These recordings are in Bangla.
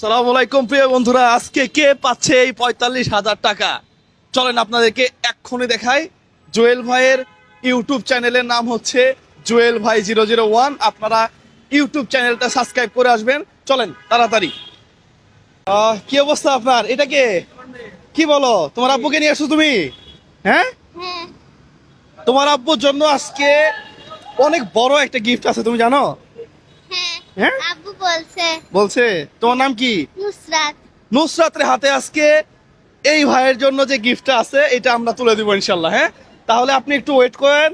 সালাম আলাইকুম প্রিয় বন্ধুরা। আজকে কে পাচ্ছে এই পঁয়তাল্লিশ হাজার টাকা? চলেন আপনাদেরকে এক্ষুনি দেখাই। জুয়েল ভাইয়ের ইউটিউব চ্যানেলের নাম হচ্ছে জুয়েল ভাই জিরো জিরো ওয়ান। আপনারা ইউটিউব চ্যানেলটা সাবস্ক্রাইব করে আসবেন। চলেন তাড়াতাড়ি। কি অবস্থা আপনার? এটা কে? কি বলো? তোমার আব্বুকে নিয়ে আসছো তুমি। হ্যাঁ? হ্যাঁ। তোমার আব্বুর জন্য আজকে অনেক বড় একটা গিফট আছে তুমি জানো? হ্যাঁ? আব্বু বলছে। বলছে তোমার নাম কি? নুসরাত। নুসরাতের হাতে আজকে এই ভাইয়ের জন্য যে গিফটটা আছে এটা আমরা তুলে দিব ইনশাল্লাহ হ্যাঁ? তাহলে আপনি একটু ওয়েট করেন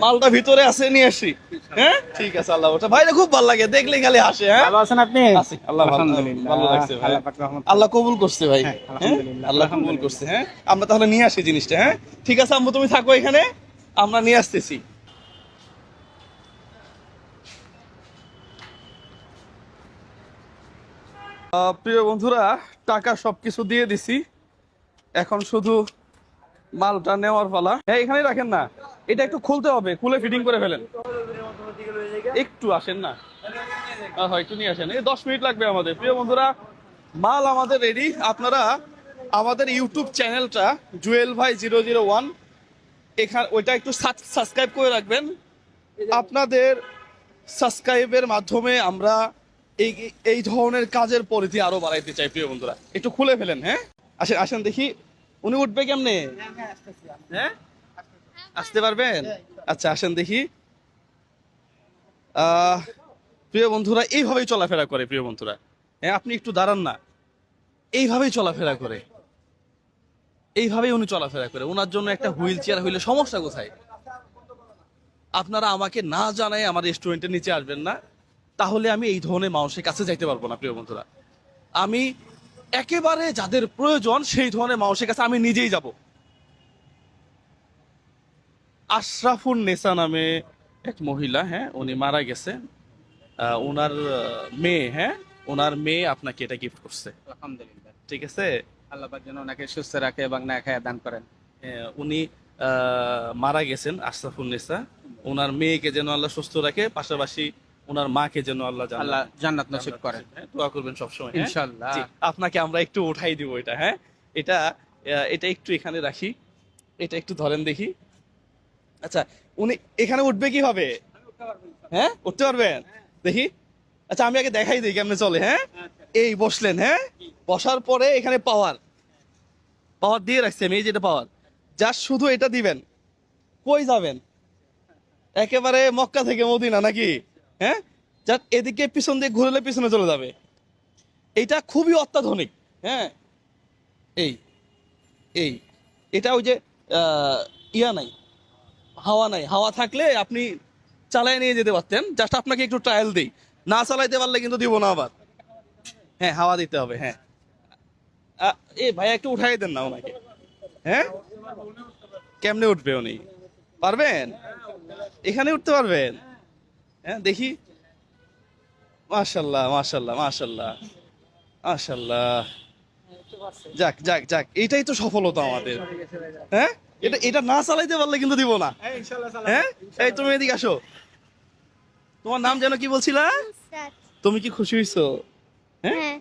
মালটা ভিতরে আছে নিয়ে আসি হ্যাঁ? ঠিক আছে আল্লাহ ওটা ভাইরা খুব ভালো লাগে দেখলে খালি হাসে হ্যাঁ? ভালো আছেন আপনি? আছি, আল্লাহ ভালো- আলহামদুলিল্লাহ। ভালো লাগছে ভাই। আল্লাহ কবুল করছে ভাই হ্যাঁ, হ্যাঁ? আলহামদুলিল্লাহ, আল্লাহ কবুল করছে হ্যাঁ? আমরা তাহলে নিয়ে আসি জিনিসটা হ্যাঁ? ঠিক আছে আম্মু তুমি থাকো এখানে আমরা নিয়ে আসতেছি। প্রিয় বন্ধুরা, টাকা সবকিছু দিয়ে দিছি। এখন শুধু মালটা নেওয়ার পালা। হ্যাঁ এখানে রাখেন না। এটা একটু খুলতে হবে, খুলে ফিটিং করে ফেলেন। একটু আসেন না। একটু নিয়ে আসেন। এই দশ মিনিট লাগবে আমাদের। প্রিয় বন্ধুরা, মাল আমাদের রেডি আপনারা আমাদের ইউটিউব চ্যানেলটা জুয়েল ভাই জিরো জিরো ওয়ান, এখানে ওইটা একটু সাবস্ক্রাইব করে রাখবেন। আপনাদের সাবস্ক্রাইবের মাধ্যমে আমরা এই এই ধরনের কাজের পরিধি আরও বাড়াইতে চাই, প্রিয় বন্ধুরা। একটু খুলে ফেলেন হ্যাঁ? আসেন আসেন দেখি। উনি উঠবে কেমনে? হ্যাঁ? আসতে পারবেন? আচ্ছা আসেন দেখি। প্রিয় বন্ধুরা, এইভাবেই চলাফেরা করে, প্রিয় বন্ধুরা। হ্যাঁ আপনি একটু দাঁড়ান না। এইভাবেই চলাফেরা করে। এইভাবেই উনি চলাফেরা করে। ওনার জন্য একটা হুইল চেয়ার হইলে সমস্যা কোথায়? আপনারা আমাকে না জানায় আমার রেস্টুরেন্টের নিচে আসবেন না। তাহলে আমি এই ধরনের মানুষের কাছে যাইতে পারব না প্রিয় বন্ধুরা। আমি একেবারে যাদের প্রয়োজন সেই ধরনের মানুষের কাছে আমি নিজেই যাব। আশরাফুন নেসা নামে এক মহিলা হ্যাঁ উনি মারা গেছে। ওনার মেয়ে হ্যাঁ ওনার মেয়ে আপনাকে এটা গিফট করছে। আলহামদুলিল্লাহ। ঠিক আছে? আল্লাহ যেন ওনাকে সুস্থ রাখে এবং না খায় দান করেন। উনি আহ, মারা গেছেন আশরাফুন নেসা। ওনার মেয়েকে যেন আল্লাহ সুস্থ রাখে পাশাপাশি ওনার মাকে যেন আল্লাহ আল্লাহ জান্নাত নসিব করেন। হ্যাঁ, দোয়া করবেন সবসময় হ্যাঁ? ইনশাআল্লাহ। আপনাকে আমরা একটু উঠাই দিব এটা হ্যাঁ? এটা এটা একটু এখানে রাখি এটা একটু ধরেন দেখি। আচ্ছা উনি এখানে উঠবে কীভাবে? হ্যাঁ উঠতে পারবেন? দেখি। আচ্ছা আমি আগে দেখাই দিই কেমনে চলে হ্যাঁ? এই বসলেন হ্যাঁ? বসার পরে এখানে পাওয়ার। পাওয়ার দিয়ে রাখছি আমি এই যেটা পাওয়ার। জাস্ট শুধু এটা দিবেন। কই যাবেন? একেবারে মক্কা থেকে মদিনা নাকি? হ্যাঁ? জাস্ট এদিকে পিছন দিয়ে ঘুরলে পিছনে চলে যাবে। এটা খুবই অত্যাধুনিক হ্যাঁ? এই এই, এটা ওই যে ইয়া নাই, হাওয়া নাই। হাওয়া থাকলে আপনি চালায় নিয়ে যেতে পারতেন। জাস্ট আপনাকে একটু ট্রায়াল দিই। না চালাইতে পারলে কিন্তু দিব না আবার। হ্যাঁ হাওয়া দিতে হবে হ্যাঁ। এ ভাই, একটু উঠাই দেন না ওনাকে। হ্যাঁ? কেমনে উঠবে উনি? পারবেন? এখানে উঠতে পারবেন? হ্যাঁ দেখি। মাশাল্লাহ মাশাল্লাহ মাশাল্লাহ মাশাল্লাহ। যাক যাক যাক এটাই তো সফলতা আমাদের। হ্যাঁ এটা এটা না চালাইতে পারলে কিন্তু দিব না। হ্যাঁ এই তুমি এদিকে আসো। তোমার নাম যেন কি বলছিলা? তুমি কি খুশি হইছো? হ্যাঁ? হ্যাঁ।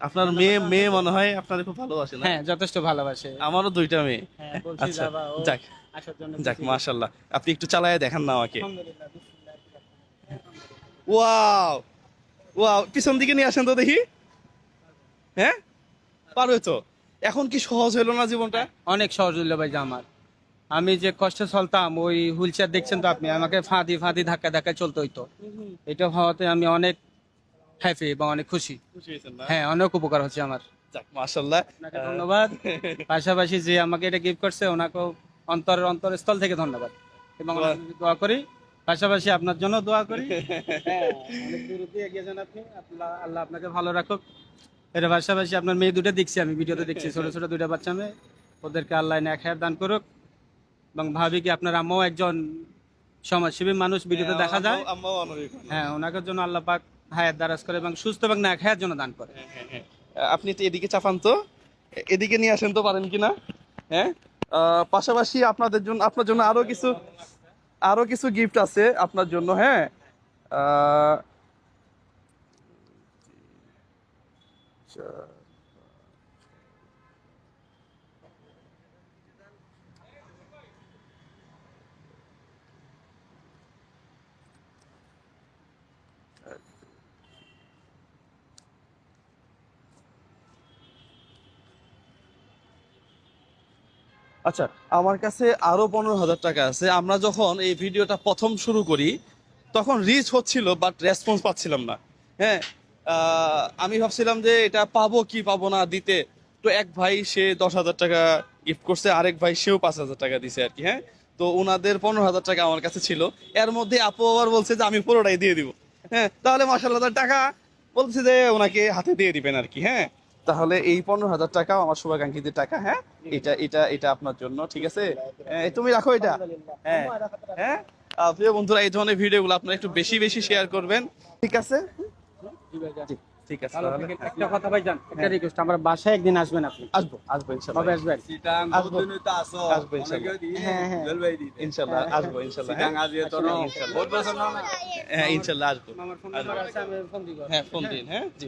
আপনার মেয়ে মেয়ে মনে হয় আপনাদের খুব ভালোবাসে না? হ্যাঁ যথেষ্ট ভালোবাসে। আমারও দুইটা মেয়ে। হ্যাঁ, বলছি আচ্ছা যাবা, ও। যাক। আসার জন্য যাক আপনি একটু চালায় দেখান না আমাকে। ওয়াও। ওয়াও পিছন দিকে নিয়ে আসেন তো দেখি। হ্যাঁ? পারবে তো এখন কি সহজ হলো না জীবনটা? অনেক সহজ হইল ভাই আমার। আমি যে কষ্টে চলতাম ওই হুইল চেয়ার দেখছেন তো আপনি আমাকে ফাঁদি ফাঁদি ধাক্কা ধাক্কা চলতে হইতো। এটা হওয়াতে আমি অনেক হ্যাপি এবং অনেক খুশি। খুশি হয়েছেন না? হ্যাঁ অনেক উপকার হচ্ছে আমার। আপনাকে ধন্যবাদ। পাশাপাশি যে আমাকে এটা গিফট করছে ওনাকেও অন্তর অন্তরস্থল থেকে ধন্যবাদ। এবং দোয়া করি পাশাপাশি আপনার জন্য দোয়া করি। হ্যাঁ, এগিয়ে যান আপনি। আল্লাহ আল্লাহ আপনাকে ভালো রাখুক। এর পাশাপাশি আপনার মেয়ে দুটো দেখছি আমি ভিডিওতে দেখছি ছোট ছোট দুটো বাচ্চা মেয়ে। ওদেরকে আল্লাহ এক হায়ার দান করুক। এবং ভাবি কি আপনার আম্মাও একজন সমাজসেবী মানুষ ভিডিওতে দেখা যায়। হ্যাঁ ওনাকে জন্য আল্লাহ পাক হায়াত দারাজ করে এবং সুস্থ এবং এক হায়ার জন্য দান করে। হ্যাঁ, হ্যাঁ, হ্যাঁ। আপনি একটু এদিকে চাপান তো। এদিকে নিয়ে আসেন তো পারেন কিনা? হ্যাঁ? পাশাপাশি আপনাদের জন্য আপনার জন্য আরও কিছু আরও কিছু গিফট আছে আপনার জন্য হ্যাঁ? আচ্ছা আমার কাছে আরও পনেরো হাজার টাকা আছে। আমরা যখন এই ভিডিওটা প্রথম শুরু করি, তখন রিচ হচ্ছিল বাট রেসপন্স পাচ্ছিলাম না। হ্যাঁ আমি ভাবছিলাম যে এটা পাবো কি পাবো না দিতে। তো এক ভাই সে দশ হাজার টাকা গিফট করছে, আরেক ভাই সেও পাঁচ হাজার টাকা দিছে আর কি হ্যাঁ? তো ওনাদের পনেরো হাজার টাকা আমার কাছে ছিল। এর মধ্যে আপু আবার বলছে যে, আমি পুরোটাই দিয়ে দিব। হ্যাঁ তাহলে মাসাল্লাহ টাকা বলছে যে, ওনাকে হাতে দিয়ে দিবেন আর কি হ্যাঁ? তাহলে এই পনেরো হাজার টাকা আমার শুভাকাঙ্ক্ষীদের টাকা হ্যাঁ? এটা এটা এটা আপনার জন্য ঠিক আছে? তুমি রাখো এটা। হ্যাঁ হ্যাঁ? প্রিয় বন্ধুরা এই ধরনের ভিডিওগুলো আপনারা একটু বেশি বেশি শেয়ার করবেন। ঠিক আছে? ঠিক আছে ভালো তাহলে। থাকেন। একটা কথা ভাইজান একটা রিকোয়েস্ট আমার বাসায় একদিন আসবেন আপনি। আসব আসব ইনশাল্লাহ। কবে আসবেন? আসব। আসব ইনশাল্লাহ। হ্যাঁ, হ্যাঁ। ইনশাল্লাহ আসব ইনশাল্লাহ হ্যাঁ? আসলে ইনশাল্লাহ। হ্যাঁ ইনশাল্লাহ আসব। আমার ফোন নাম্বার আছে আমি ফোন দিব। হ্যাঁ ফোন দিন হ্যাঁ? জি।